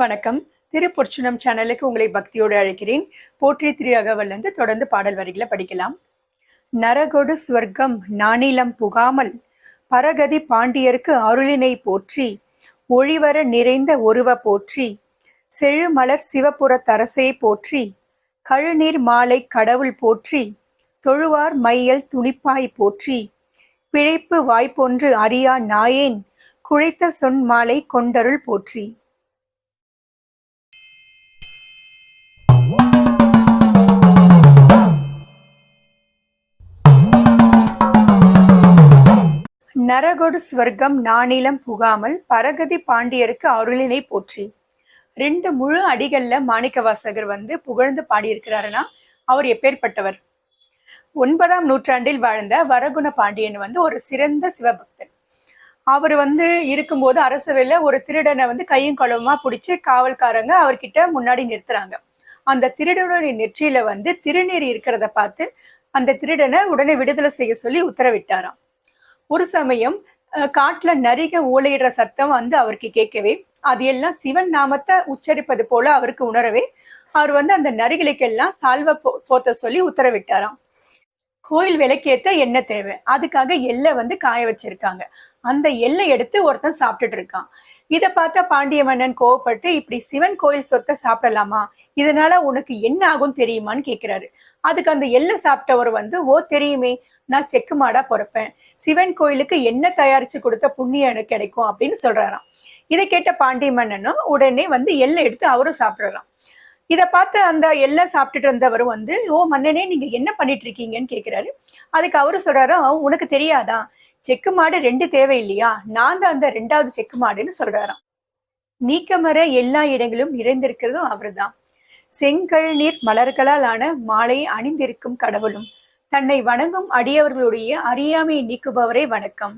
வணக்கம். திருப்பொற்சுனம் சேனலுக்கு உங்களை பக்தியோடு அழைக்கிறேன். போற்றி திரு அகவல்லிருந்து தொடர்ந்து பாடல் வரிகளை படிக்கலாம். நரகொடு ஸ்வர்க்கம் நானிலம் புகாமல் பரகதி பாண்டியருக்கு அருளினை போற்றி ஒளிவர நிறைந்த ஒருவ போற்றி செழுமலர் சிவபுரத்தரசே போற்றி கழுநீர் மாலை கடவுள் போற்றி தொழுவார் மையல் துணிப்பாய் போற்றி பிழைப்பு வாய்ப்பொன்று அறியா நாயேன் குழைத்த சொன் மாலை கொண்டருள் போற்றி. நரகொடு ஸ்வர்க்கம் நானிலம் புகாமல் பரகதி பாண்டியருக்கு அருளினை போற்றி. ரெண்டு முழு அடிகள்ல மாணிக்கவாசகர் வந்து புகழ்ந்து பாடியிருக்கிறாருன்னா அவர் எப்பேற்பட்டவர்? ஒன்பதாம் நூற்றாண்டில் வாழ்ந்த வரகுண பாண்டியன் வந்து ஒரு சிறந்த சிவபக்தன். அவர் வந்து இருக்கும்போது அரசவையில் ஒரு திருடனை வந்து கையும் களவுமா பிடிச்சி காவல்காரங்க அவர்கிட்ட முன்னாடி நிறுத்துறாங்க. அந்த திருடனுடைய நெற்றியில வந்து திருநீர் இருக்கிறத பார்த்து அந்த திருடனை உடனே விடுதலை செய்ய சொல்லி உத்தரவிட்டாராம். ஒரு சமயம் அஹ், காட்டுல நரிக ஊழையிடுற சத்தம் வந்து அவருக்கு கேட்கவே அது எல்லாம் சிவன் நாமத்தை உச்சரிப்பது போல அவருக்கு உணரவே அவர் வந்து அந்த நரிகளுக்கெல்லாம் சால்வ போ- போத்த சொல்லி உத்தரவிட்டாராம். கோயில் விளக்கேத்த எண்ணெய் தேவை. அதுக்காக எல்லை வந்து காய வச்சிருக்காங்க. அந்த எல்லை எடுத்து ஒருத்தன் சாப்பிட்டுட்டு இருக்கான். இதை பார்த்த பாண்டிய மன்னன் கோவப்பட்டு இப்படி சிவன் கோயில் சொத்தை சாப்பிடலாமா? இதனால உனக்கு என்ன ஆகும் தெரியுமான்னு கேட்கிறாரு அதுக்கு அந்த எல்லை சாப்பிட்டவர் வந்து ஓ தெரியுமே நான் செக்கு மாடா பொறப்பேன். சிவன் கோயிலுக்கு என்ன தயாரிச்சு கொடுத்த புண்ணியம் எனக்கு கிடைக்கும்? அப்படின்னு சொல்றாராம். இதை கேட்ட பாண்டிய மன்னனும் உடனே வந்து எள்ளை எடுத்து அவரும் சாப்பிடுறாராம். இதை பார்த்து அந்த எல்லாம் சாப்பிட்டுட்டு இருந்தவரும் வந்து ஓ மன்னனே நீங்க என்ன பண்ணிட்டு இருக்கீங்கன்னு கேட்கிறாரு அதுக்கு அவரு சொல்றாரு உனக்கு தெரியாதான் செக்கு மாடு ரெண்டு தேவை இல்லையா நான் தான் அந்த ரெண்டாவது செக்கு மாடுன்னு சொல்றாராம். நீக்கமர எல்லா இடங்களும் நிறைந்திருக்கிறதும் அவர்தான். செங்கல் நீர் மலர்களால் ஆன மாலை அணிந்திருக்கும் கடவுளும் தன்னை வணங்கும் அடியவர்களுடைய அறியாமையை நீக்குபவரே வணக்கம்.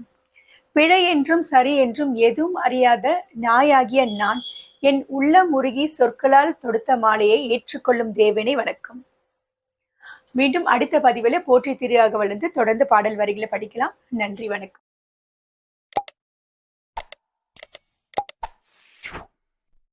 பிழை என்றும் சரி என்றும் எதுவும் அறியாத நாயாகிய நான் என் உள்ளம் உருகி சொற்களால் தொடுத்த மாலையை ஏற்றுக்கொள்ளும் தேவனை வணக்கம். மீண்டும் அடுத்த பதிவில் போற்றி திரியாக வளர்ந்து தொடர்ந்து பாடல் வரிகளை படிக்கலாம். நன்றி வணக்கம்.